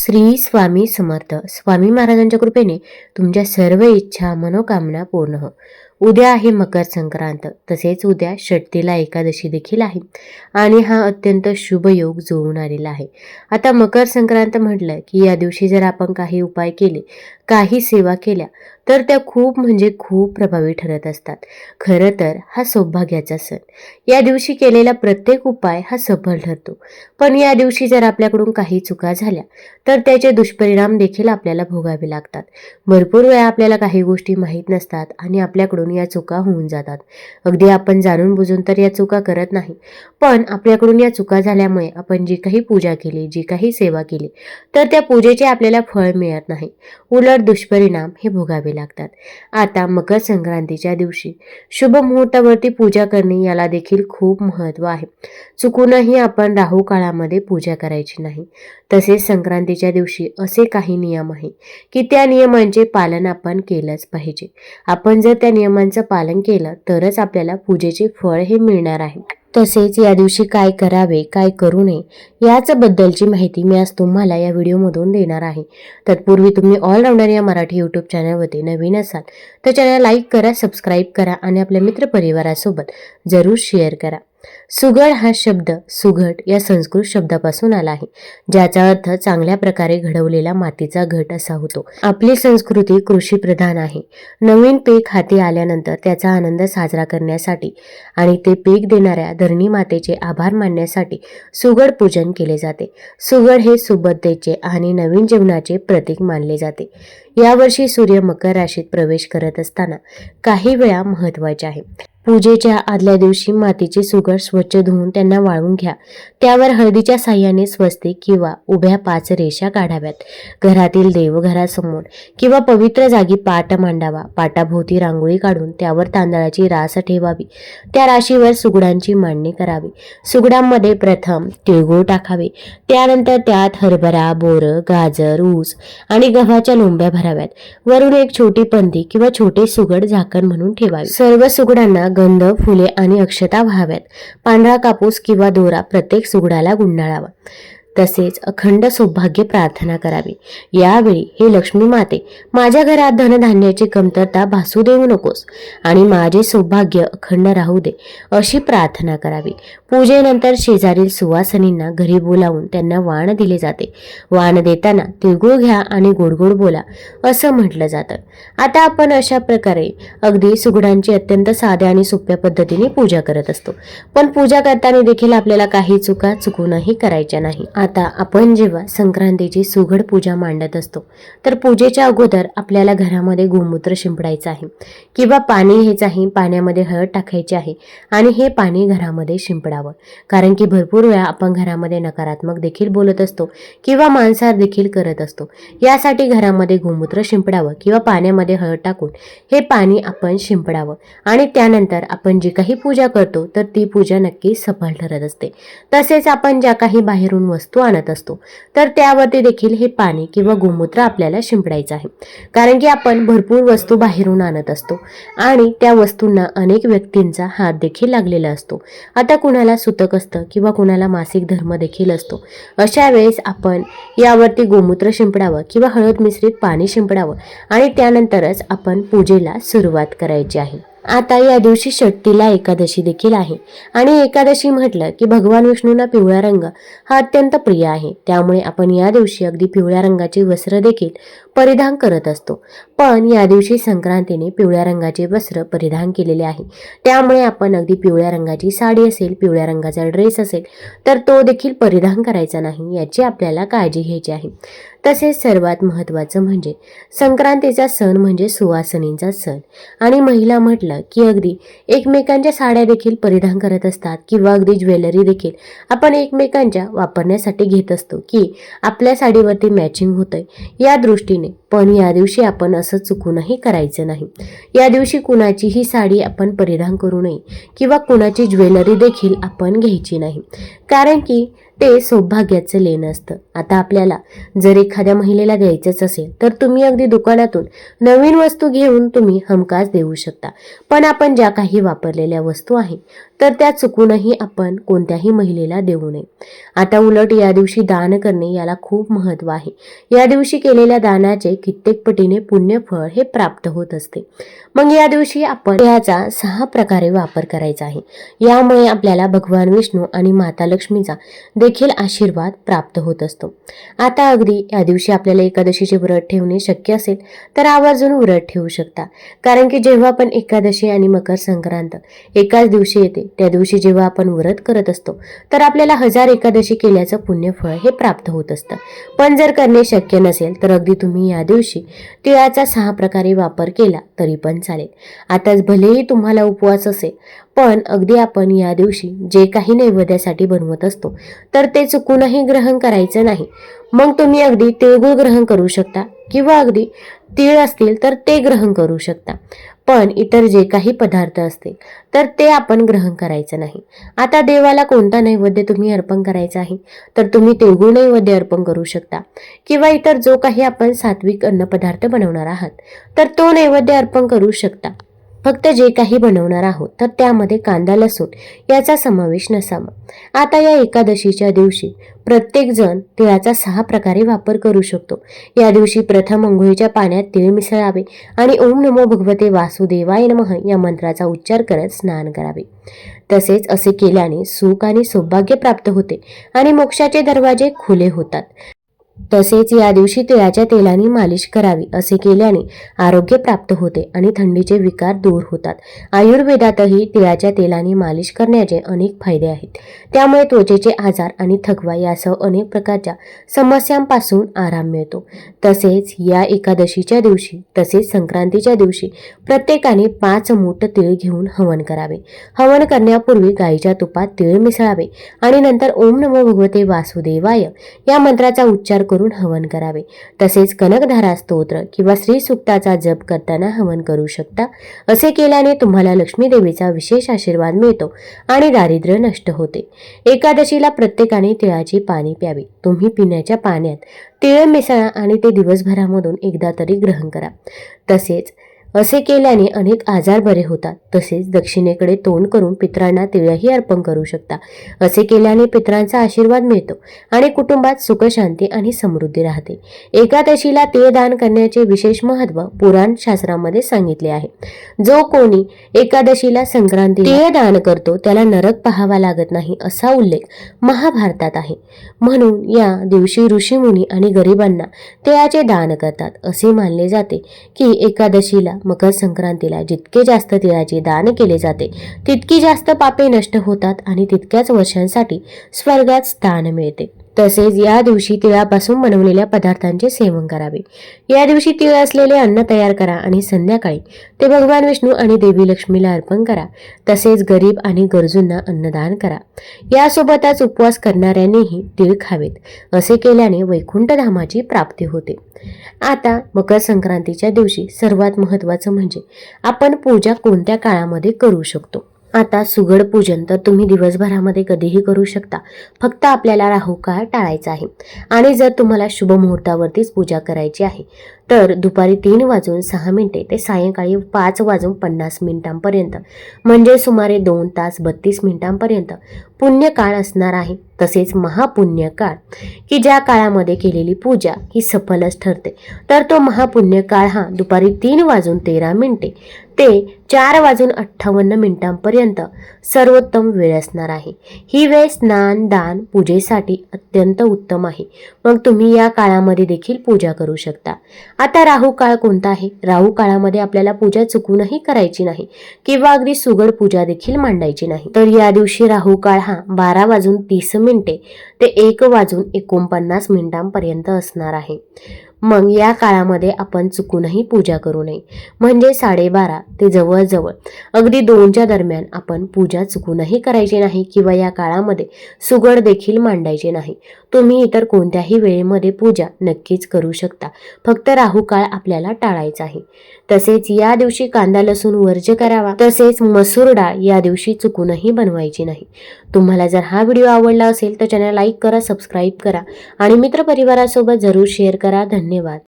श्री स्वामी समर्थ. स्वामी महाराजांच्या कृपेने तुमच्या सर्व इच्छा मनोकामना पूर्ण हो. उद्या आहे मकर संक्रांत. तसेच उद्या षटतीला एकादशी देखील आहे आणि हा अत्यंत शुभ योग जुळून आलेला आहे. आता मकर संक्रांत म्हटलं की या दिवशी जर आपण काही उपाय केले काही सेवा केल्या तर त्या खूप म्हणजे खूप प्रभावी ठरत असतात. खरं तर हा सौभाग्याचा सण. या दिवशी केलेला प्रत्येक उपाय हा सफल ठरतो. पण या दिवशी जर आपल्याकडून काही चुका झाल्या तर त्याचे दुष्परिणाम देखील आपल्याला भोगावे लागतात. भरपूर वेळा आपल्याला काही गोष्टी माहीत नसतात आणि आपल्याकडून या चुका होऊन जातात. अगदी आपण जाणून बुजून तर या चुका करत नाही. पण आपल्याकडून या चुका झाल्यामुळे आपण जी काही पूजा केली जी काही सेवा केली तर त्या पूजेचे आपल्याला फळ मिळत नाही. उलट दुष्परिणाम हे भोगावे लागतात आता मकर संक्रांतीच्या दिवशी शुभ मुहूर्तावरती पूजा करणे याला देखील खूप महत्त्व आहे. चुकूनही आपण राहू काळामध्ये पूजा करायची नाही. तसेच संक्रांतीच्या दिवशी असे काही नियम आहे की त्या नियमांचे पालन आपण केलंच पाहिजे. आपण जर त्या नियमांचं पालन केलं तरच आपल्याला पूजेचे फळ हे मिळणार आहे. तसेच या दिवशी काय करावे काय करू नये याचबद्दलची माहिती मी आज तुम्हाला या व्हिडिओमधून देणार आहे. तत्पूर्वी तुम्ही ऑलराऊंडर या मराठी यूट्यूब चॅनलवरती नवीन असाल तर चॅनल लाईक करा सबस्क्राईब करा आणि आपल्या मित्रपरिवारासोबत जरूर शेअर करा. सुगड हा शब्द सुघट या संस्कृत शब्दापासून आला आहे ज्याचा अर्थ चांगल्या प्रकारे घडवलेला मातीचा घट असा होतो. आपली संस्कृती कृषी प्रधान आहे. नवीन पीक हाती आल्यानंतर त्याचा आनंद साजरा करण्यासाठी आणि ते पीक देणाऱ्या धरणी मातेचे आभार मानण्यासाठी सुगड पूजन केले जाते. सुगड हे सुबद्धतेचे आणि नवीन जीवनाचे प्रतीक मानले जाते. यावर्षी सूर्य मकर राशीत प्रवेश करत असताना काही वेळा महत्त्वाचे आहे. पूजेच्या आदल्या दिवशी मातीचे सुगड स्वच्छ धुवून त्यांना वाळवून घ्या. त्यावर हळदीच्या साह्याने स्वस्तिक किंवा उभ्या पाच रेषा काढाव्यात. घरातील देवघरासमोर किंवा पवित्र जागी पाट मांडावा. पाटाभोवती रांगोळी काढून त्यावर तांदळाची रास ठेवावी. त्या राशीवर सुगडांची मांडणी करावी. सुगडांमध्ये प्रथम तिळगुळ टाकावे. त्यानंतर त्यात हरभरा बोरं गाजर ऊस आणि गव्हाच्या लोंब्या भराव्यात. वरून एक छोटी पंथी किंवा छोटे सुगड झाकण म्हणून ठेवावे. सर्व सुगडांना गंध फुले आणि अक्षता व्हाव्यात. पांढरा कापूस किंवा दोरा प्रत्येक सुगडाला गुंडाळावा. तसेच अखंड सौभाग्य प्रार्थना करावी. यावेळी हे लक्ष्मी माते माझ्या घरात धनधान्याची कमतरता भासू देऊ नकोस आणि माझे सौभाग्य अखंड राहू दे अशी प्रार्थना करावी. पूजेनंतर शेजारील सुवासनींना घरी बोलावून त्यांना वाण दिले जाते. वाण देताना तिळगुळ घ्या आणि गोडगोड बोला असं म्हटलं जातं. आता आपण अशा प्रकारे अगदी सुगडांची अत्यंत साध्या आणि सोप्या पद्धतीने पूजा करत असतो. पण पूजा करताना देखील आपल्याला काही चुका चुकूनही करायच्या नाही. आता आपण जेव्हा संक्रांतीची सुघड पूजा मांडत असतो तर पूजेच्या अगोदर आपल्याला घरामध्ये गोमूत्र शिंपडायचं आहे किंवा पाणी हेच आहे पाण्यामध्ये हळद टाकायची आहे आणि हे पाणी घरामध्ये शिंपडावं. कारण की भरपूर वेळा आपण घरामध्ये नकारात्मक देखील बोलत असतो किंवा मांसाहार देखील करत असतो. यासाठी घरामध्ये गोमूत्र शिंपडावं किंवा पाण्यामध्ये हळद टाकून हे पाणी आपण शिंपडावं आणि त्यानंतर आपण जी काही पूजा करतो तर ती पूजा नक्की सफल ठरत असते. तसेच आपण ज्या काही बाहेरून वस्तू आणत असतो. तर त्यावरती देखील हे पाणी किंवा गोमूत्र आपल्याला शिंपडायचं आहे. कारण की आपण भरपूर वस्तू बाहेरून आणत असतो आणि त्या वस्तूंना अनेक व्यक्तींचा हात देखील लागलेला असतो. आता कुणाला सुतक असतं किंवा कुणाला मासिक धर्म देखील असतो. अशा वेळेस आपण यावरती गोमूत्र शिंपडावं किंवा हळद मिश्रित पाणी शिंपडावं आणि त्यानंतरच आपण पूजेला सुरुवात करायची आहे. आता या दिवशी षट्टीला एकादशी देखील आहे. आणि एकादशी म्हटलं की भगवान विष्णूंना पिवळा रंग हा अत्यंत प्रिय आहे. त्यामुळे आपण या दिवशी अगदी पिवळ्या रंगाची वस्त्र देखील परिधान करत असतो. पण या दिवशी संक्रांतीने पिवळ्या रंगाचे वस्त्र परिधान केलेले आहे. त्यामुळे आपण अगदी पिवळ्या रंगाची साडी असेल पिवळ्या रंगाचा ड्रेस असेल तर तो देखील परिधान करायचा नाही याची आपल्याला काळजी घ्यायची आहे. तसेच सर्वात महत्त्वाचं म्हणजे संक्रांतीचा सण म्हणजे सुवासनींचा सण. आणि महिला म्हटलं की अगदी एकमेकांच्या साड्या देखील परिधान करत असतात किंवा अगदी ज्वेलरी देखील आपण एकमेकांच्या वापरण्यासाठी घेत असतो की आपल्या साडीवरती मॅचिंग होतंय. या दृष्टीने पण या दिवशी आपण असं चुकूनही करायचं नाही. या दिवशी कुणाचीही साडी आपण परिधान करू नये किंवा कुणाची ज्वेलरी देखील आपण घ्यायची नाही. कारण की ते सौभाग्याचं लेणं असतं. आता आपल्याला जर एखाद्या महिलेला द्यायचंच असेल तर तुम्ही अगदी दुकानातून नवीन वस्तू घेऊन तुम्ही हमखास देऊ शकता. पण आपण ज्या काही वापरलेल्या वस्तू आहे तर त्या चुकूनही आपण कोणत्याही महिलेला देऊ नये. आता उलट या दिवशी दान करणे याला खूप महत्त्व आहे. या दिवशी केलेल्या दानाचे कित्येक पटीने पुण्यफळ हे प्राप्त होत असते. मग या दिवशी आपण याचा सहा प्रकारे वापर करायचा आहे. यामुळे आपल्याला भगवान विष्णू आणि माता लक्ष्मीचा देखील आशीर्वाद प्राप्त होत असतो. आता अगदी या दिवशी आपल्याला एकादशीचे व्रत ठेवणे शक्य असेल तर आवर्जून व्रत ठेवू शकता. कारण की जेव्हा आपण एकादशी आणि मकर संक्रांत एकाच दिवशी येते त्या दिवशी जेव्हा आपण व्रत करत असतो तर आपल्याला हजार एकादशी केल्याचं पुण्यफळ हे प्राप्त होत असतं. पण जर करणे शक्य नसेल तर अगदी तुम्ही या दिवशी तिळाचा सहा प्रकारे वापर केला तरी पण चालेल. आताच भलेही तुम्हाला उपवास असेल पण अगदी आपण या दिवशी जे काही नैवेद्यासाठी बनवत असतो तर ते चुकूनही ग्रहण करायचं नाही. मग तुम्ही अगदी तिळगुळ ग्रहण करू शकता किंवा अगदी तीळ असतील तर ते ग्रहण करू शकता. पण इतर जे काही पदार्थ असतील तर ते आपण ग्रहण करायचं नाही. आता देवाला कोणता नैवेद्य तुम्ही अर्पण करायचा आहे? तर तुम्ही तिळगुळ नैवेद्य अर्पण करू शकता. किंवा इतर जो काही आपण सात्विक अन्नपदार्थ बनवणार आहात तर तो नैवेद्य अर्पण करू शकता. फक्त जे काही बनवणार आहोत तर त्यामध्ये कांदा लसूण याचा समावेश नसावा. आता या एकादशीच्या दिवशी प्रत्येकजण तिळाचा सहा प्रकारे वापर करू शकतो. या दिवशी प्रथम अंघोळीच्या पाण्यात तिळ मिसळावे आणि ओम नमो भगवते वासुदेवाय नमः या मंत्राचा उच्चार करत स्नान करावे. तसेच असे केल्याने सुख आणि सौभाग्य प्राप्त होते आणि मोक्षाचे दरवाजे खुले होतात. तसेच या दिवशी तिळाच्या तेलाने मालिश करावी असे केल्याने आरोग्य प्राप्त होते आणि थंडीचे विकार दूर होतात. आयुर्वेदातही तिळाच्या तेलाने मालिश करण्याचे अनेक फायदे आहेत. त्यामुळे त्वचेचे आजार आणि थकवा यासह अनेक प्रकारच्या समस्यांपासून आराम मिळतो. तसेच या एकादशीच्या दिवशी तसेच संक्रांतीच्या दिवशी प्रत्येकाने पाच मूठ तीळ घेऊन हवन करावे. हवन करण्यापूर्वी गाईच्या तुपात तिळ मिसळावे आणि नंतर ओम नमो भगवते वासुदेवाय या मंत्राचा उच्चार करून हवन करावे. तसेच कनकधारा स्तोत्र किंवा श्रीसुक्ताचा जप करताना हवन करू शकता. असे केल्याने तुम्हाला लक्ष्मी देवीचा विशेष आशीर्वाद मिळतो आणि दारिद्र्य नष्ट होते. एकादशीला प्रत्येकाने तिळाची पाणी प्यावी. तुम्ही पिण्याच्या पाण्यात तिळ मिसळा आणि ते दिवसभरामधून एकदा तरी ग्रहण करा. तसेच असे केल्याने अनेक आजार बरे होतात. तसेच दक्षिणेकडे तोंड करून पित्रांना तिळही अर्पण करू शकता. असे केल्याने पित्रांचा आशीर्वाद मिळतो आणि कुटुंबात सुखशांती आणि समृद्धी राहते. एकादशीला तिळ दान करण्याचे विशेष महत्त्व पुराण शास्त्रामध्ये सांगितले आहे. जो कोणी एकादशीला संक्रांती तिळ दान करतो त्याला नरक पाहावा लागत नाही असा उल्लेख महाभारतात आहे. म्हणून या दिवशी ऋषीमुनी आणि गरिबांना तिळाचे दान करतात. असे मानले जाते की एकादशीला मकर संक्रांतीला जितके जास्त तिळाचे दान केले जाते तितकी जास्त पापे नष्ट होतात आणि तितक्याच वर्षांसाठी स्वर्गात स्थान मिळते. तसेच या दिवशी तिळापासून बनवलेल्या पदार्थांचे सेवन करावे. या दिवशी तिळ असलेले अन्न तयार करा आणि संध्याकाळी ते भगवान विष्णू आणि देवी लक्ष्मीला अर्पण करा. तसेच गरीब आणि गरजूंना अन्नदान करा. यासोबतच उपवास करणाऱ्यांनीही तिळ खावेत असे केल्याने वैकुंठ धामाची प्राप्ती होते. आता मकर संक्रांतीच्या दिवशी सर्वात महत्त्वाचं म्हणजे आपण पूजा कोणत्या काळामध्ये करू शकतो? आता सुगड पूजन तर तुम्ही दिवसभरामध्ये कधीही करू शकता. फक्त आपल्याला राहू काळ टाळायचा आहे. आणि जर तुम्हाला शुभ मुहूर्तावरतीच पूजा करायची आहे तर दुपारी तीन वाजून सहा मिनिटे ते सायंकाळी पाच वाजून पन्नास मिनिटांपर्यंत म्हणजे सुमारे दोन तास बत्तीस मिनिटांपर्यंत पुण्यकाळ असणार आहे. तसेच महापुण्य काळ की ज्या काळामध्ये केलेली पूजा ही सफलच ठरते. तर तो महापुण्य काळ हा दुपारी तीन वाजून तेरा मिनिटे ते चार वाजून अठ्ठावन्न मिनिटांपर्यंत सर्वोत्तम वेळ असणार आहे. ही वेळ स्नान दान पूजेसाठी अत्यंत उत्तम आहे. मग तुम्ही या काळामध्ये देखील पूजा करू शकता. आता राहू काळ कोणता आहे? राहू काळामध्ये आपल्याला पूजा चुकूनही करायची नाही किंवा अगदी सुगड पूजा देखील मांडायची नाही. तर या दिवशी राहू काळ हा बारा वाजून तीस मिनिटे ते एक वाजून एकोणपन्नास मिनिटांपर्यंत असणार आहे. मग या काळामध्ये आपण चुकूनही पूजा करू नये. म्हणजे साडेबारा ते जवळजवळ. अगदी दोनच्या दरम्यान आपण पूजा चुकूनही करायची नाही किंवा या काळामध्ये सुगड देखील मांडायचे नाही. तुम्ही इतर कोणत्याही वेळेमध्ये पूजा नक्कीच करू शकता. फक्त राहू काळ आपल्याला टाळायचा आहे. तसेच या दिवशी कांदा लसूण वर्ज करावा. तसेच मसूर डाळ या दिवशी चुकूनही बनवायची नाही. तुम्हाला जर हा व्हिडिओ आवडला असेल तर चॅनल लाईक करा सबस्क्राईब करा आणि मित्रपरिवारासोबत जरूर शेअर करा. धन्यवाद.